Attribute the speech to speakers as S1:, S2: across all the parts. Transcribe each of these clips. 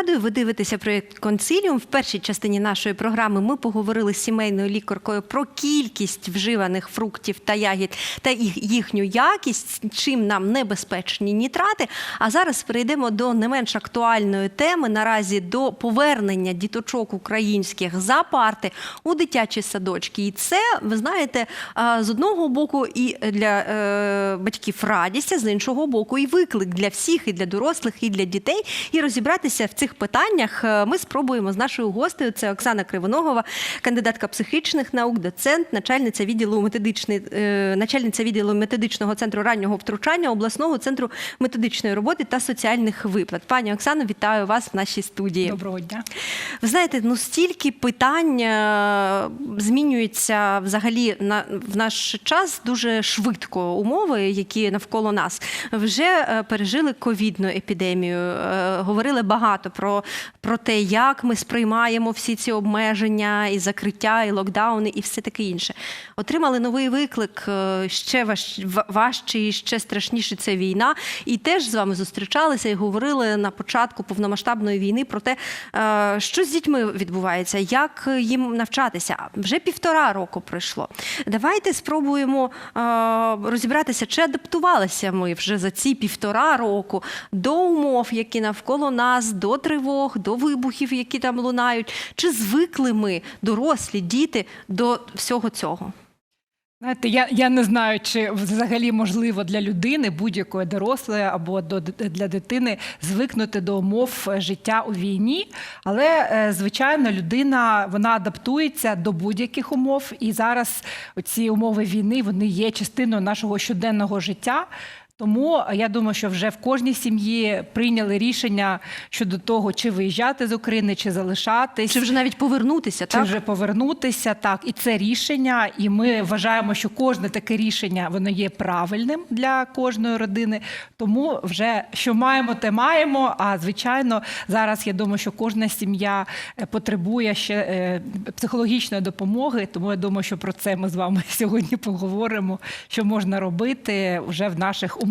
S1: Нагадую, ви дивитеся проєкт Консиліум. В першій частині нашої програми ми поговорили з сімейною лікаркою про кількість вживаних фруктів та ягід та їхню якість, чим нам небезпечні нітрати. А зараз перейдемо до не менш актуальної теми наразі до повернення діточок українських за парти у дитячі садочки. І це, ви знаєте, з одного боку і для е, батьків радість, а з іншого боку, і виклик для всіх, і для дорослих, і для дітей. І розібратися в цих питаннях е, ми спробуємо з нашою гостею. Це Оксана Кривоногова, кандидатка психічних наук, доцент, начальниця відділу методичний, е, начальниця відділу методичного центру раннього втручання обласного центру методичної роботи та соціальних виплат. Пані Оксано, вітаю вас в нашій студії.
S2: Доброго дня.
S1: Ви знаєте, ну стільки питань е, змінюються взагалі на в наш час дуже швидко умови, які навколо нас вже пережили ковідну епідемію. Говорили багато про, про те, як ми сприймаємо всі ці обмеження, і закриття, і локдауни, і все таке інше. Отримали новий виклик е, ще важ, ва- важчий, і ще страшніше це війна. І теж з вами зустрічалися і говорили на початку повномасштабної війни про те, е, що з дітьми відбувається, як їм навчатися. Вже півтора року пройшло. Давайте спробуємо е, розібратися, чи адаптувалися ми вже за ці півтора року до умов, які навколо нас, до тривог, до вибухів, які там лунають. Чи звикли ми, дорослі, діти, до всього цього?
S2: Знаєте, я, я не знаю, чи взагалі можливо для людини, будь-якої дорослої або до, для дитини звикнути до умов життя у війні. Але, е, звичайно, людина вона адаптується до будь-яких умов. І зараз ці умови війни вони є частиною нашого щоденного життя. Тому я думаю, що вже в кожній сім'ї прийняли рішення щодо того, чи виїжджати з України, чи залишатись.
S1: Чи вже навіть повернутися?
S2: Чи
S1: так?
S2: вже повернутися, так і це рішення, і ми вважаємо, що кожне таке рішення воно є правильним для кожної родини. Тому вже що маємо, те маємо. А звичайно, зараз я думаю, що кожна сім'я е, потребує ще е, психологічної допомоги. Тому я думаю, що про це ми з вами сьогодні поговоримо. Що можна робити вже в наших умовах,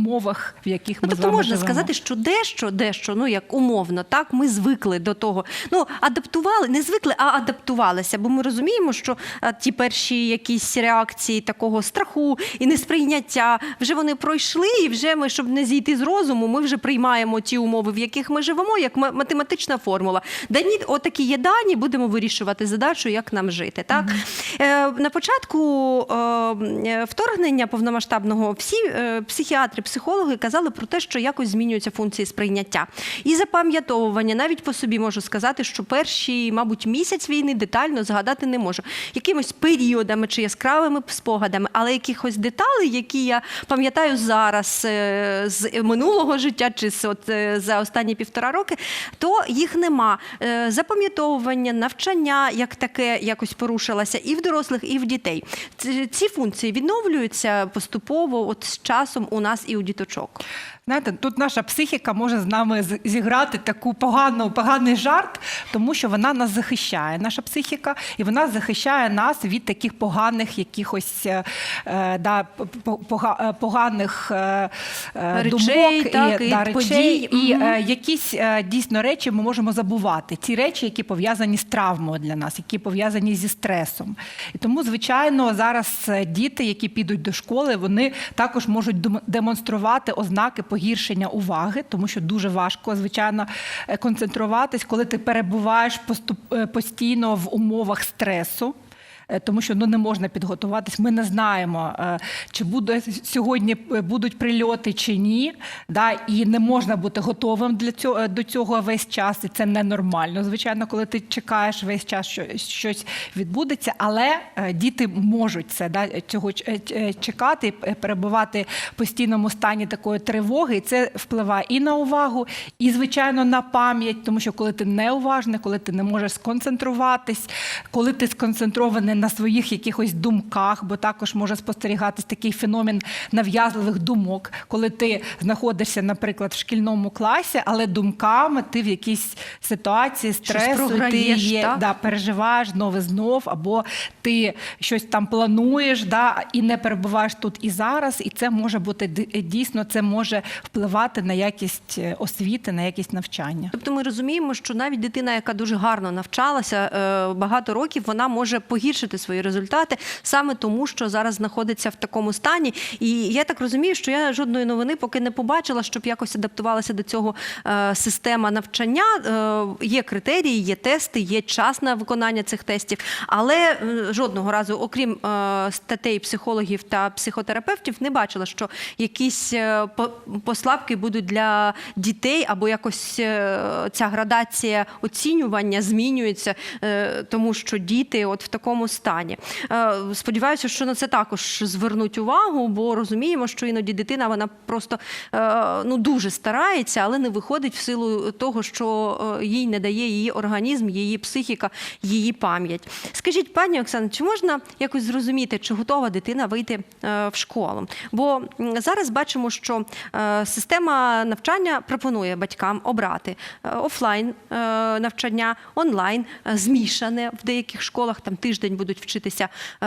S2: в яких ми
S1: Ну,
S2: з
S1: тобто
S2: вами
S1: можна
S2: живемо.
S1: сказати, що дещо, дещо, ну як умовно, так ми звикли до того. Ну адаптували, не звикли, а адаптувалися. Бо ми розуміємо, що а, ті перші якісь реакції такого страху і несприйняття вже вони пройшли, і вже ми, щоб не зійти з розуму, ми вже приймаємо ті умови, в яких ми живемо, як математична формула. Дані, отакі є дані, будемо вирішувати задачу, як нам жити. Так е, на початку е, е, вторгнення повномасштабного всі е, психіатри, психологи казали про те, що якось змінюються функції сприйняття і запам'ятовування. Навіть по собі можу сказати, що перші, мабуть, місяць війни детально згадати не можу. Якимось періодами чи яскравими спогадами, але якихось деталей, які я пам'ятаю зараз е, з минулого життя, чи от е, за останні півтора роки, то їх нема. Е, Запам'ятовування, навчання як таке якось порушилося і в дорослих, і в дітей. Ці функції відновлюються поступово, от з часом у нас і у діточок.
S2: Знаєте, тут наша психіка може з нами зіграти таку погану, поганий жарт, тому що вона нас захищає, наша психіка, і вона захищає нас від таких поганих якихось да, поганих
S1: Речей,
S2: думок
S1: так,
S2: і,
S1: і
S2: да, речей,
S1: подій.
S2: і е, якісь е, дійсно речі ми можемо забувати. Ті речі, які пов'язані з травмою для нас, які пов'язані зі стресом. І тому, звичайно, зараз е, діти, які підуть до школи, вони також можуть демонструвати ознаки погіршення уваги, тому що дуже важко, звичайно, е, концентруватись, коли ти перебуваєш поступ- е, постійно в умовах стресу. Е, Тому що ну не можна підготуватись. Ми не знаємо, е, чи буде сьогодні е, будуть прильоти чи ні. Да? І не можна бути готовим для цього до цього весь час. І це ненормально. Звичайно, коли ти чекаєш весь час, що щось відбудеться, але діти можуть це да, цього чекати, перебувати в постійному стані такої тривоги. І це впливає і на увагу, і звичайно на пам'ять, тому що коли ти неуважний, коли ти не можеш сконцентруватись, коли ти сконцентрований на своїх якихось думках, бо також може спостерігатись такий феномен нав'язливих думок, коли ти знаходишся, наприклад, в шкільному класі, але думками ти в якійсь ситуації стресу, ти є,
S1: так?
S2: да, переживаєш знов і знов, або ти щось там плануєш, да, і не перебуваєш тут і зараз, і це може бути дійсно, це може впливати на якість е, освіти, на якість навчання.
S1: Тобто ми розуміємо, що навіть дитина, яка дуже гарно навчалася е, багато років, вона може погіршити свої результати саме тому, що зараз знаходиться в такому стані. І я так розумію, що я жодної новини поки не побачила, щоб якось адаптувалася до цього е, система навчання. Е, Є критерії, є тести, є час на виконання цих тестів, але е, жодного разу, окрім статей психологів та психотерапевтів, не бачила, що якісь послабки будуть для дітей, або якось ця градація оцінювання змінюється, тому що діти от в такому стані. Е, Сподіваюся, що на це також звернуть увагу, бо розуміємо, що іноді дитина вона просто е, ну дуже старається, але не виходить в силу того, що е, їй не дає її організм, її психіка, її пам'ять. Скажіть, пані Оксано, чи можна якось зрозуміти, чи готова дитина вийти в школу? Бо зараз бачимо, що система навчання пропонує батькам обрати офлайн навчання, онлайн, змішане в деяких школах. Там тиждень будуть вчитися е,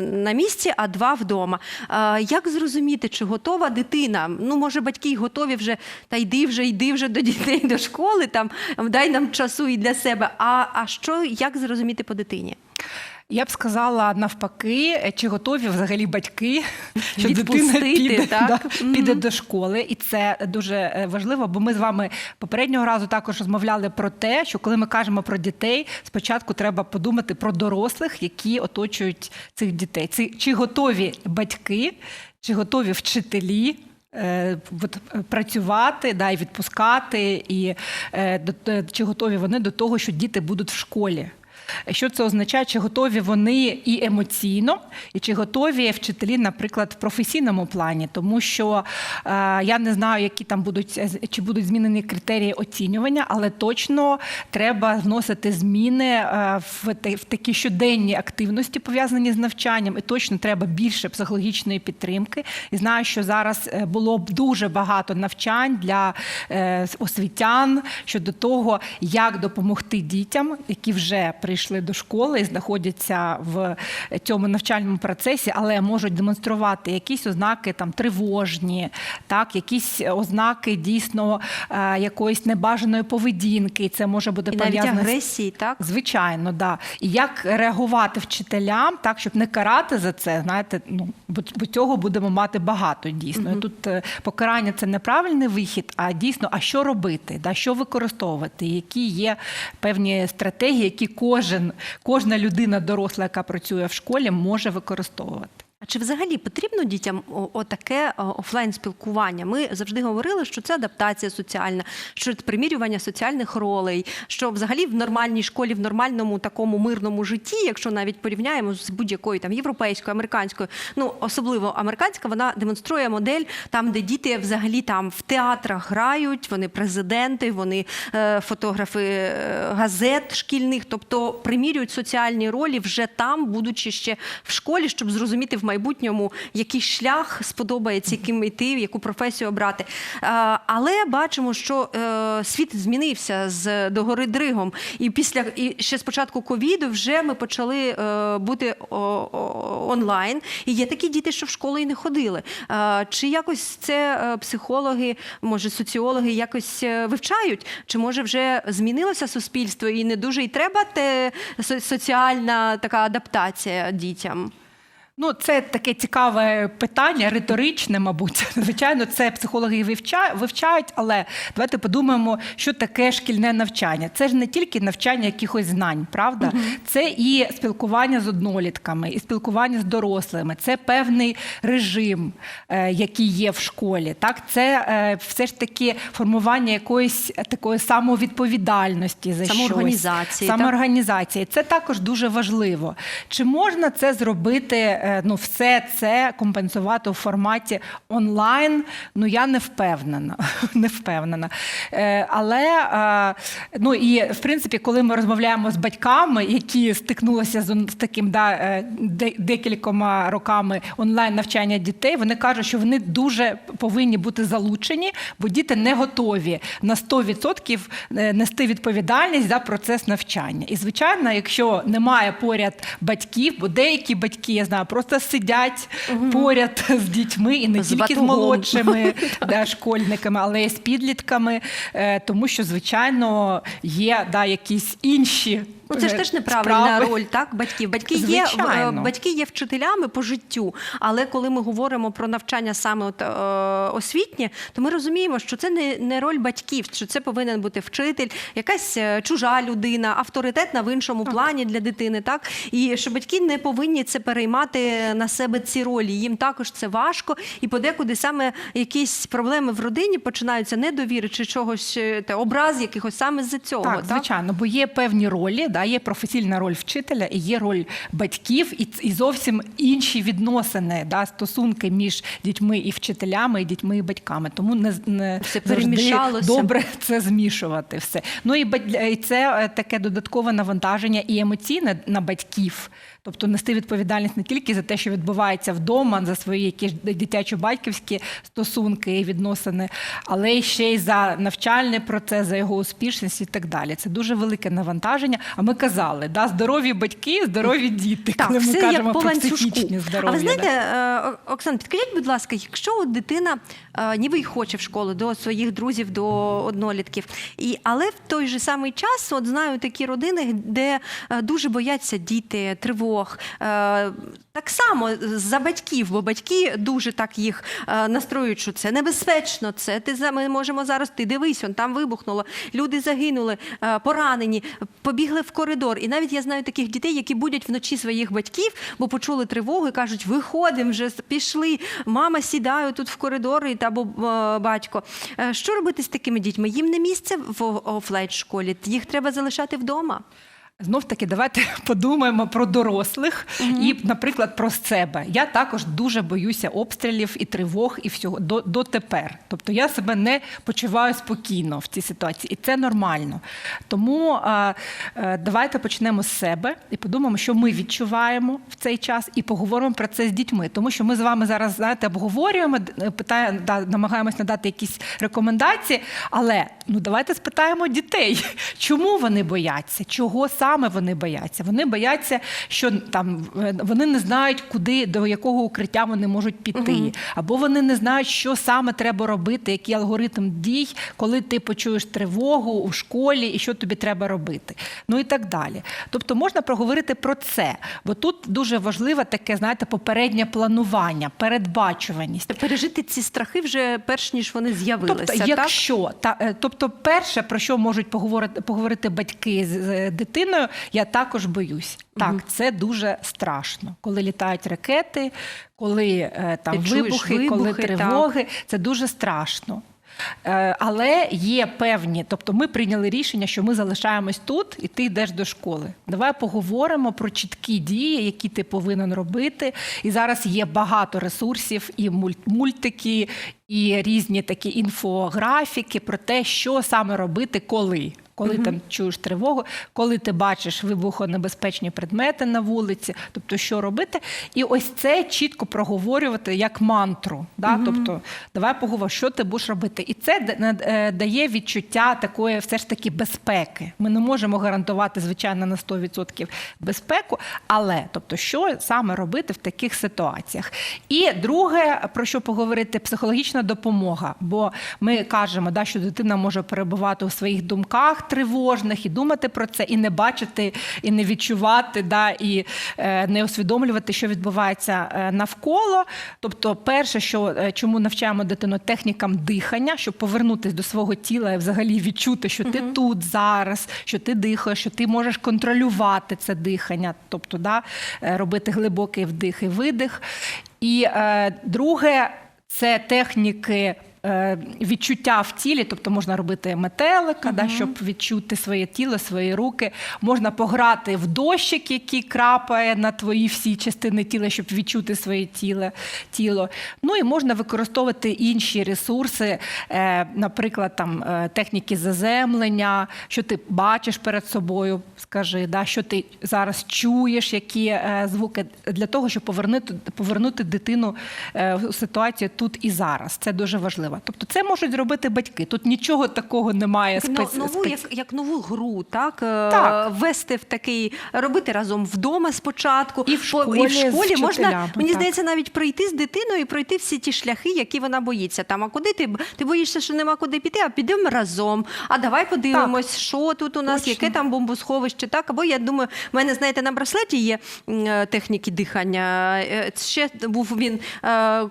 S1: на місці, а два вдома. Е, Як зрозуміти, чи готова дитина? Ну, може, батьки готові вже, та йди вже, йди вже до дітей до школи, там дай нам часу і для себе. А, а що, як зрозуміти по дитині?
S2: Я б сказала навпаки, е, чи готові взагалі батьки, що дитина піде,
S1: так?
S2: да, піде до школи, і це дуже е, важливо, бо ми з вами попереднього разу також розмовляли про те, що коли ми кажемо про дітей, спочатку треба подумати про дорослих, які оточують цих дітей. Це чи готові батьки, чи готові вчителі. е, Працювати, да, і відпускати, і чи готові вони до того, що діти будуть в школі. Що це означає? Чи готові вони і емоційно, і чи готові вчителі, наприклад, в професійному плані? Тому що е, я не знаю, які там будуть е, чи будуть змінені критерії оцінювання, але точно треба вносити зміни е, в, в такі щоденні активності, пов'язані з навчанням, і точно треба більше психологічної підтримки. І знаю, що зараз е, було б дуже багато навчань для е, освітян щодо того, як допомогти дітям, які вже прийшли до школи і знаходяться в цьому навчальному процесі, але можуть демонструвати якісь ознаки там тривожні, так, якісь ознаки дійсно е, якоїсь небажаної поведінки. І це може бути
S1: І
S2: пов'язано
S1: агресії, так?
S2: Звичайно, да. І як реагувати вчителям, так щоб не карати за це, знаєте, ну бо, цього будемо мати багато дійсно. І Тут е, покарання це неправильний вихід, а дійсно, а що робити, да, що використовувати, які є певні стратегії, які кожен, кожна людина доросла, яка працює в школі, може використовувати.
S1: А чи взагалі потрібно дітям отаке офлайн спілкування? Ми завжди говорили, що це адаптація соціальна, що це примірювання соціальних ролей, що взагалі в нормальній школі, в нормальному такому мирному житті, якщо навіть порівняємо з будь-якою там європейською, американською, ну особливо американська, вона демонструє модель там, де діти взагалі там в театрах грають, вони президенти, вони е, фотографи е, газет шкільних, тобто примірюють соціальні ролі вже там, будучи ще в школі, щоб зрозуміти в майбутньому, який шлях сподобається, яким йти, яку професію обрати. Але бачимо, що е, світ змінився з догори дригом. І після і ще з початку ковіду вже ми почали е, бути онлайн. І є такі діти, що в школу і не ходили. Чи якось це е, психологи, може соціологи якось вивчають? Чи може вже змінилося суспільство і не дуже і треба те соціальна така адаптація дітям?
S2: Ну, це таке цікаве питання, риторичне, мабуть. Звичайно, це психологи вивчають, але давайте подумаємо, що таке шкільне навчання. Це ж не тільки навчання якихось знань, правда? Це і спілкування з однолітками, і спілкування з дорослими. Це певний режим, е, який є в школі. Так, це е, все ж таки формування якоїсь такої самовідповідальності за щось.
S1: Самоорганізації, так?
S2: Це також дуже важливо. Чи можна це зробити е, ну, все це компенсувати у форматі онлайн. Ну я не впевнена. не впевнена. Е, Але е, ну і в принципі, коли ми розмовляємо з батьками, які стикнулися з, таким да, е, декількома роками онлайн навчання дітей, вони кажуть, що вони дуже повинні бути залучені, бо діти не готові на 100% е, нести відповідальність за процес навчання. І звичайно, якщо немає поряд батьків, бо деякі батьки, я знаю, просто сидять поряд з дітьми і не
S1: З
S2: тільки з молодшими да, школьниками, але й з підлітками, е, тому що, звичайно, є да, якісь інші.
S1: Ну, це ж
S2: е,
S1: теж неправильна
S2: справи.
S1: роль, так, батьків. Батьки є, е,
S2: Звичайно.
S1: батьки є вчителями по життю, але коли ми говоримо про навчання саме от, е, освітнє, то ми розуміємо, що це не, не роль батьків, що це повинен бути вчитель, якась е, чужа людина, авторитетна в іншому плані для дитини, так? І що батьки не повинні це переймати на себе ці ролі. Їм також це важко, і подекуди саме якісь проблеми в родині починаються недовіри чи чогось, те, образ якихось саме з-за цього.
S2: Так, звичайно, бо є певні ролі, да, є професійна роль вчителя і є роль батьків, і, і зовсім інші відносини, да, стосунки між дітьми і вчителями, і дітьми і батьками. Тому не, не
S1: Все
S2: завжди добре це змішувати все. Ну і, і це е, таке додаткове навантаження і емоційне на батьків. Тобто нести відповідальність не тільки за те, що відбувається вдома, за свої якісь дитячо-батьківські стосунки і відносини, але й ще й за навчальний процес, за його успішність і так далі. Це дуже велике навантаження. А ми казали, да, здорові батьки, здорові діти,
S1: Так,
S2: коли ми
S1: все
S2: кажемо
S1: як по
S2: про психічні здоров'я.
S1: А ви знаєте,
S2: да.
S1: е, підкажіть, будь ласка, якщо дитина ніби й хоче в школу до своїх друзів, до однолітків, і, але в той же самий час от знаю такі родини, де е, дуже бояться діти, тривог. Е, Так само за батьків, бо батьки дуже так їх е, настроюють, що це небезпечно, це ти ми можемо зараз. Ти дивись, он там вибухнуло, люди загинули, е, поранені, побігли в коридор. І навіть я знаю таких дітей, які будять вночі своїх батьків, бо почули тривогу і кажуть: виходимо вже, пішли. Мама сідає тут в коридор, і або е, батько. Е, Що робити з такими дітьми? Їм не місце в офлайн школі, їх треба залишати вдома.
S2: Знов таки, давайте подумаємо про дорослих і, наприклад, про себе. Я також дуже боюся обстрілів і тривог, і всього до, дотепер. Тобто я себе не почуваю спокійно в цій ситуації, і це нормально. Тому а, е, давайте почнемо з себе і подумаємо, що ми відчуваємо в цей час, і поговоримо про це з дітьми. Тому що ми з вами зараз знаєте, обговорюємо, д- питаємо, да, намагаємось надати якісь рекомендації. Але ну давайте спитаємо дітей, чому вони бояться, чого саме вони бояться. Вони бояться, що там е, вони не знають, куди до якого укриття вони можуть піти, або вони не знають, що саме треба робити, який алгоритм дій, коли ти почуєш тривогу у школі і що тобі треба робити. Ну і так далі. Тобто можна проговорити про це, бо тут дуже важливе таке, знаєте, попереднє планування, передбачуваність.
S1: Пережити ці страхи вже перш ніж вони з'явилися.
S2: Тобто,
S1: так?
S2: якщо та е, тобто, перше про що можуть поговорити поговорити батьки з, з дитиною, я також боюсь. Так, це дуже страшно, коли літають ракети, коли е, там
S1: Ти чуєш
S2: вибухи, коли
S1: вибухи, так.
S2: тривоги. Це дуже страшно. Е, Але є певні, тобто ми прийняли рішення, що ми залишаємось тут, і ти йдеш до школи. Давай поговоримо про чіткі дії, які ти повинен робити. І зараз є багато ресурсів, і мульт- мультики, і різні такі інфографіки про те, що саме робити, коли. Коли там чуєш тривогу, коли ти бачиш вибухонебезпечні предмети на вулиці, тобто що робити, і ось це чітко проговорювати як мантру. Да? Тобто, давай поговоримо, що ти будеш робити. І це е, дає відчуття такої все ж таки безпеки. Ми не можемо гарантувати, звичайно, на 100% безпеку, але тобто, що саме робити в таких ситуаціях? І друге, про що поговорити, психологічна допомога. Бо ми кажемо, да, що дитина може перебувати у своїх думках тривожних і думати про це, і не бачити, і не відчувати, да, і е, не усвідомлювати, що відбувається е, навколо. Тобто, перше, що е, чому навчаємо дитину технікам дихання, щоб повернутися до свого тіла і взагалі відчути, що ти тут зараз, що ти дихаєш, що ти можеш контролювати це дихання, тобто да, е, робити глибокий вдих і видих. І е, друге, це техніки відчуття в тілі, тобто можна робити метелика, да, щоб відчути своє тіло, свої руки. Можна пограти в дощик, який крапає на твої всі частини тіла, щоб відчути своє тіло. тіло. Ну і можна використовувати інші ресурси, е, наприклад, там е, техніки заземлення, що ти бачиш перед собою, скажи, да, що ти зараз чуєш, які е, звуки для того, щоб повернути, повернути дитину е, в ситуацію тут і зараз. Це дуже важливо. Тобто, це можуть зробити батьки. Тут нічого такого немає.
S1: Ну,
S2: спец-
S1: нову,
S2: спец-
S1: як, як нову гру, так? Е,
S2: Так.
S1: Ввести в такий, робити разом вдома спочатку.
S2: І в школі
S1: і в школі можна, мені
S2: так.
S1: здається, навіть пройти з дитиною і пройти всі ті шляхи, які вона боїться. Там, а куди ти? Ти боїшся, що нема куди піти, а підемо разом. А давай подивимось, що тут у нас,
S2: Точно.
S1: яке там бомбосховище, так? Або я думаю, в мене, знаєте, на браслеті є е, техніки дихання. Е, Ще був він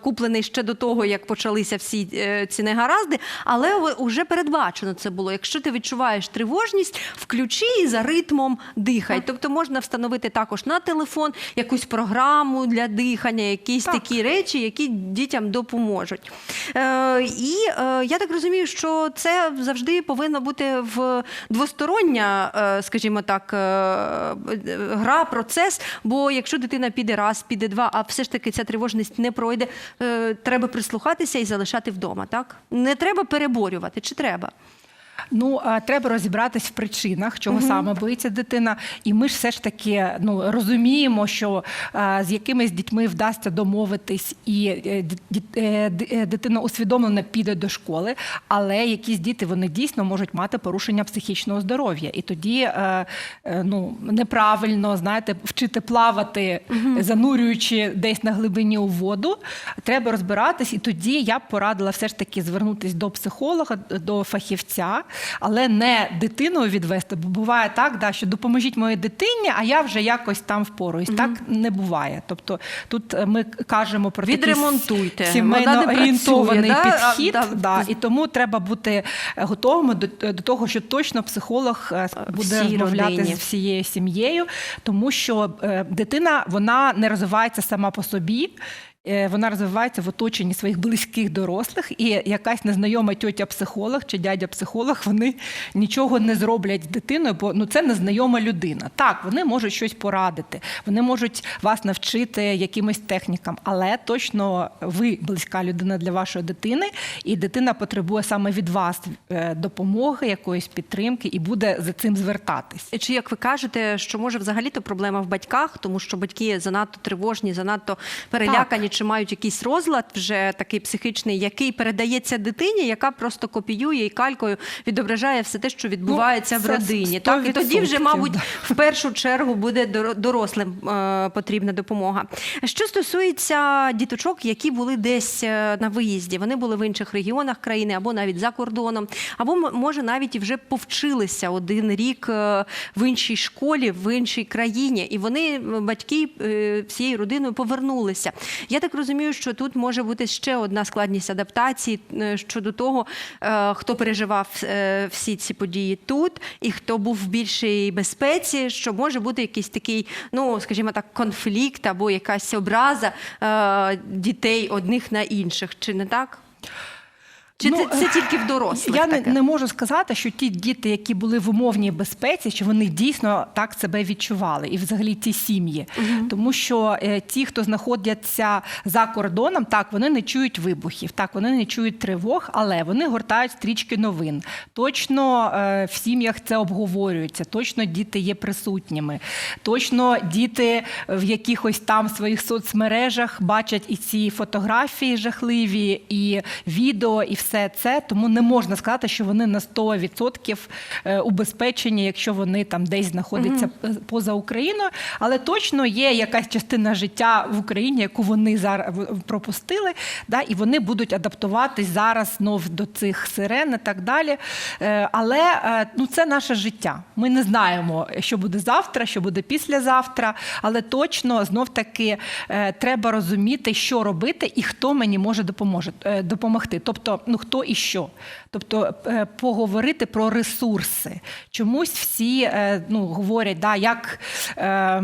S1: куплений ще до того, як почалися всі е, ці негаразди, але вже передбачено це було. Якщо ти відчуваєш тривожність, включи і за ритмом дихай. Тобто можна встановити також на телефон якусь програму для дихання, якісь
S2: Так.
S1: такі речі, які дітям допоможуть. Е, і е, я так розумію, що це завжди повинно бути в двостороння, е, скажімо так, е, гра, процес. Бо якщо дитина піде раз, піде два, а все ж таки ця тривожність не пройде, е, треба прислухатися і залишати вдома. Так не треба переборювати, чи треба?
S2: Ну, треба розібратись в причинах, чого саме боїться дитина. І ми ж все ж таки ну, розуміємо, що а, з якимись дітьми вдасться домовитись, і е, е, е, дитина усвідомлено піде до школи, але якісь діти вони дійсно можуть мати порушення психічного здоров'я. І тоді ну, неправильно знаєте, вчити плавати, занурюючи десь на глибині у воду. Треба розбиратись, і тоді я б порадила все ж таки звернутися до психолога, до фахівця, але не дитину відвести. Бо буває так, да, що допоможіть моїй дитині, а я вже якось там впоруюсь. Так не буває. Тобто тут е, ми кажемо про
S1: Відремонтуйте.
S2: сімейно орієнтований
S1: да? А,
S2: підхід.
S1: да.
S2: Да, і тому треба бути е, готовими до, до того, що точно психолог е, буде розмовляти з всією сім'єю, тому що е, дитина вона не розвивається сама по собі. Е, Вона розвивається в оточенні своїх близьких дорослих, і якась незнайома тьотя психолог чи дядя психолог вони нічого не зроблять з дитиною, бо ну це незнайома людина. Так, вони можуть щось порадити, вони можуть вас навчити якимось технікам, але точно ви близька людина для вашої дитини, і дитина потребує саме від вас е, допомоги, якоїсь підтримки, і буде за цим звертатись.
S1: Чи як ви кажете, що може взагалі-то проблема в батьках, тому що батьки занадто тривожні, занадто перелякані, чи мають якийсь розлад вже такий психічний, який передається дитині, яка просто копіює і калькою відображає все те, що відбувається в
S2: Ну, це
S1: родині. Так і тоді вже, мабуть,
S2: да.
S1: в першу чергу буде дорослим е, потрібна допомога. Що стосується діточок, які були десь е, на виїзді, вони були в інших регіонах країни або навіть за кордоном, або може навіть і вже повчилися один рік е, в іншій школі, в іншій країні, і вони батьки всією родиною повернулися. Я так розумію, що тут може бути ще одна складність адаптації е, щодо того, е, хто переживав е, всі ці події тут, і хто був в більшій безпеці, що може бути якийсь такий, ну скажімо так, конфлікт або якась образа дітей одних на інших, чи не так? Чи
S2: Ну,
S1: це, це тільки в дорослих?
S2: Я не,
S1: таке?
S2: не можу сказати, що ті діти, які були в умовній безпеці, що вони дійсно так себе відчували, і взагалі ті сім'ї. Тому що е, ті, хто знаходяться за кордоном, так вони не чують вибухів, так вони не чують тривог, але вони гортають стрічки новин. Точно е, в сім'ях це обговорюється, точно діти є присутніми, точно діти в якихось там своїх соцмережах бачать і ці фотографії жахливі, і відео, і все це. Тому не можна сказати, що вони на 100% е, убезпечені, якщо вони там десь знаходяться е, поза Україною. Але точно є якась частина життя в Україні, яку вони зараз пропустили, да, і вони будуть адаптуватись зараз знов до цих сирен і так далі. Е, Але ну, це наше життя. Ми не знаємо, що буде завтра, що буде післязавтра, але точно знов таки треба розуміти, що робити і хто мені може допоможе, допомогти. Тобто, ну хто і що. Тобто е, поговорити про ресурси. Чомусь всі е, ну, говорять, да, як. Е,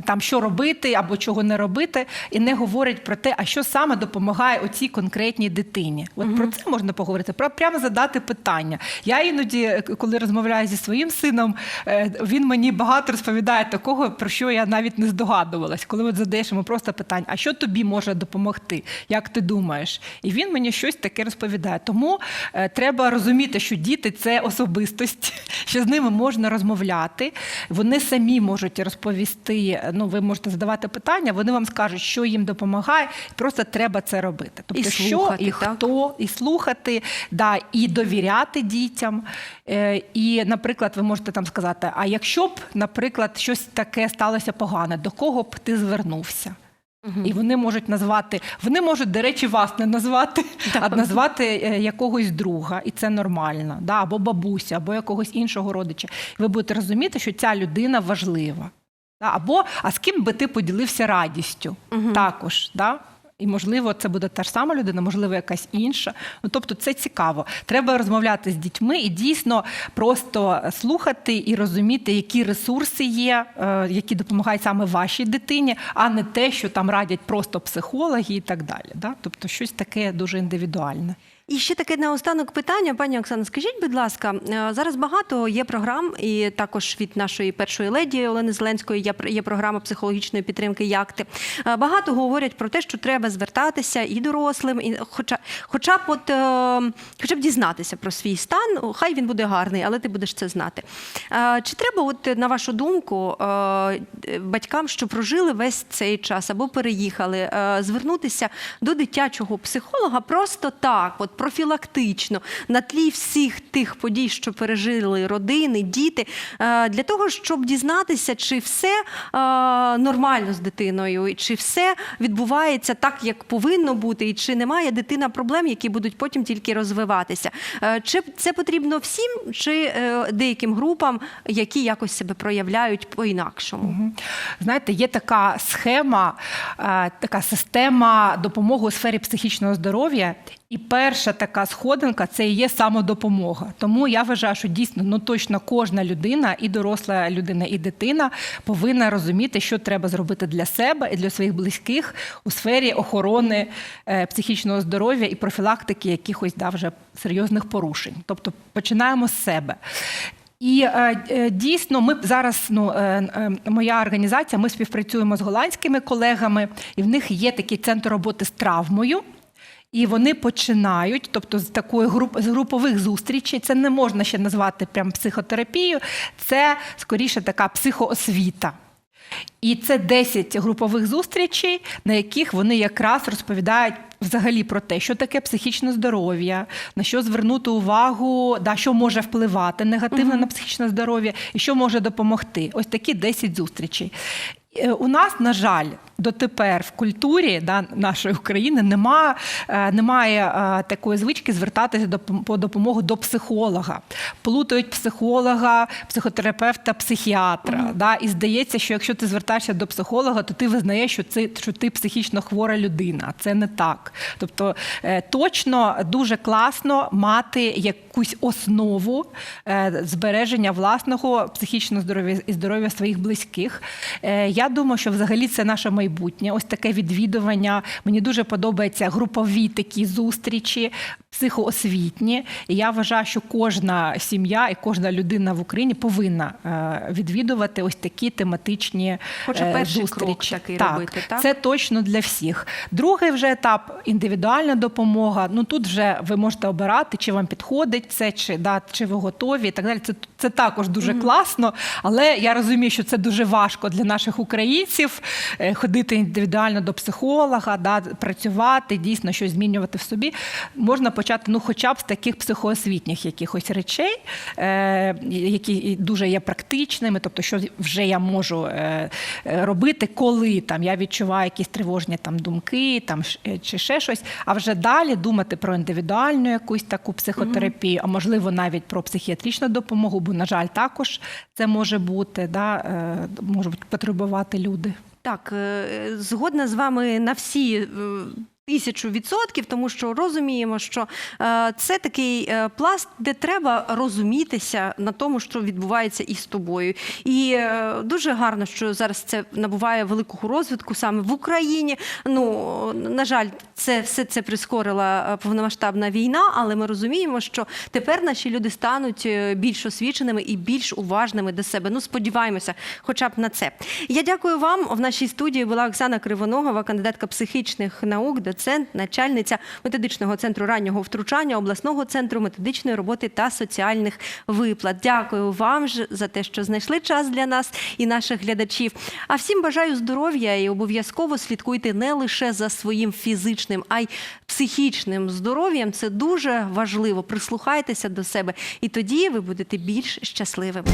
S2: там що робити або чого не робити, і не говорять про те, а що саме допомагає оцій конкретній дитині. От про це можна поговорити, про прямо задати питання. Я іноді, е, коли розмовляю зі своїм сином, е, він мені багато розповідає такого, про що я навіть не здогадувалась. Коли от задаєш йому просто питання, а що тобі може допомогти? Як ти думаєш? І він мені щось таке розповідає. Тому е, треба розуміти, що діти це особистості, що з ними можна розмовляти. Вони самі можуть розповісти. Ну, ви можете задавати питання, вони вам скажуть, що їм допомагає, просто треба це робити. Тобто,
S1: І
S2: що
S1: слухати,
S2: і
S1: так?
S2: хто, і слухати, да, і довіряти дітям. Е, І, наприклад, ви можете там сказати: а якщо б, наприклад, щось таке сталося погане, до кого б ти звернувся? І вони можуть назвати, вони можуть, до речі, вас не назвати, а назвати е, якогось друга, і це нормально, да, або бабуся, або якогось іншого родича. Ви будете розуміти, що ця людина важлива. Або а з ким би ти поділився радістю також. Да? І, можливо, це буде та ж сама людина, можливо, якась інша. Ну, тобто, це цікаво. Треба розмовляти з дітьми і дійсно просто слухати і розуміти, які ресурси є, е, які допомагають саме вашій дитині, а не те, що там радять просто психологи і так далі. Да? Тобто, щось таке дуже індивідуальне.
S1: І ще таке наостанок питання, пані Оксано, скажіть, будь ласка, е, зараз багато є програм, і також від нашої першої леді Олени Зеленської є, програма психологічної підтримки Якти. Е, Багато говорять про те, що треба звертатися і дорослим, і хоча, хоча б от, е, хоча б дізнатися про свій стан, хай він буде гарний, але ти будеш це знати. Чи треба, от на вашу думку, батькам, що прожили весь цей час або переїхали, звернутися до дитячого психолога просто так, от профілактично, на тлі всіх тих подій, що пережили родини, діти, е, для того, щоб дізнатися, чи все е, нормально з дитиною, чи все відбувається так, як повинно бути, і чи немає дитина проблем, які будуть потім тільки розвиватися. Е, Чи це потрібно всім, чи деяким групам, які якось себе проявляють по-інакшому?
S2: Знаєте, є така схема, така система допомоги у сфері психічного здоров'я. І перша така сходинка це і є самодопомога. Тому я вважаю, що дійсно ну точно кожна людина, і доросла людина, і дитина повинна розуміти, що треба зробити для себе і для своїх близьких у сфері охорони е, психічного здоров'я і профілактики якихось да, вже серйозних порушень. Тобто починаємо з себе. І е, е, дійсно, ми зараз, ну моя організація, ми співпрацюємо з голландськими колегами, і в них є такий центр роботи з травмою. І вони починають, тобто з такої груп з групових зустрічей, це не можна ще назвати прям психотерапією, це скоріше така психоосвіта. І це 10 групових зустрічей, на яких вони якраз розповідають взагалі про те, що таке психічне здоров'я, на що звернути увагу, да, що може впливати негативно на психічне здоров'я і що може допомогти. Ось такі 10 зустрічей. Е, У нас, на жаль, дотепер в культурі да, нашої України нема, е, немає е, такої звички звертатися до, по допомогу до психолога. Плутають психолога, психотерапевта, психіатра. Да, і здається, що якщо ти звертаєшся до психолога, то ти визнаєш, що, це, що ти психічно хвора людина. Це не так. Тобто е, точно дуже класно мати якусь основу збереження власного психічного здоров'я і здоров'я своїх близьких. Я думаю, що взагалі це наше майбутнє. Ось таке відвідування. Мені дуже подобаються групові такі зустрічі, психоосвітні. І я вважаю, що кожна сім'я і кожна людина в Україні повинна е, відвідувати ось такі тематичні
S1: Хоча
S2: е,
S1: перший
S2: зустрічі.
S1: крок такий
S2: так,
S1: робити, так?
S2: Це точно для всіх. Другий вже етап індивідуальна допомога. Ну тут вже ви можете обирати, чи вам підходить це, чи да, чи ви готові і так далі. Це, це також дуже класно, але я розумію, що це дуже важко для наших українців е, ходити індивідуально до психолога, да, працювати, дійсно щось змінювати в собі. Можна почати, ну, хоча б з таких психоосвітніх якихось речей, е, які дуже є практичними, тобто, що вже я можу е, е, робити, коли там я відчуваю якісь тривожні там думки, там е, чи ще щось. А вже далі думати про індивідуальну якусь таку психотерапію, а можливо навіть про психіатричну допомогу, бо на жаль, також це може бути, да, е, можуть потребувати люди.
S1: Так, е, згодна з вами на всі е, Тисячу відсотків, тому що розуміємо, що е, це такий е, пласт, де треба розумітися на тому, що відбувається із тобою. І е, дуже гарно, що зараз це набуває великого розвитку саме в Україні. Ну на жаль, це все це прискорила повномасштабна війна, але ми розуміємо, що тепер наші люди стануть більш освіченими і більш уважними до себе. Ну сподіваємося, хоча б на це. Я дякую вам. В нашій студії була Оксана Кривоногова, кандидатка психічних наук, доцент, начальниця методичного центру раннього втручання обласного центру методичної роботи та соціальних виплат. Дякую вам ж за те, що знайшли час для нас і наших глядачів. А всім бажаю здоров'я і обов'язково слідкуйте не лише за своїм фізичним, а й психічним здоров'ям. Це дуже важливо. Прислухайтеся до себе, і тоді ви будете більш щасливими.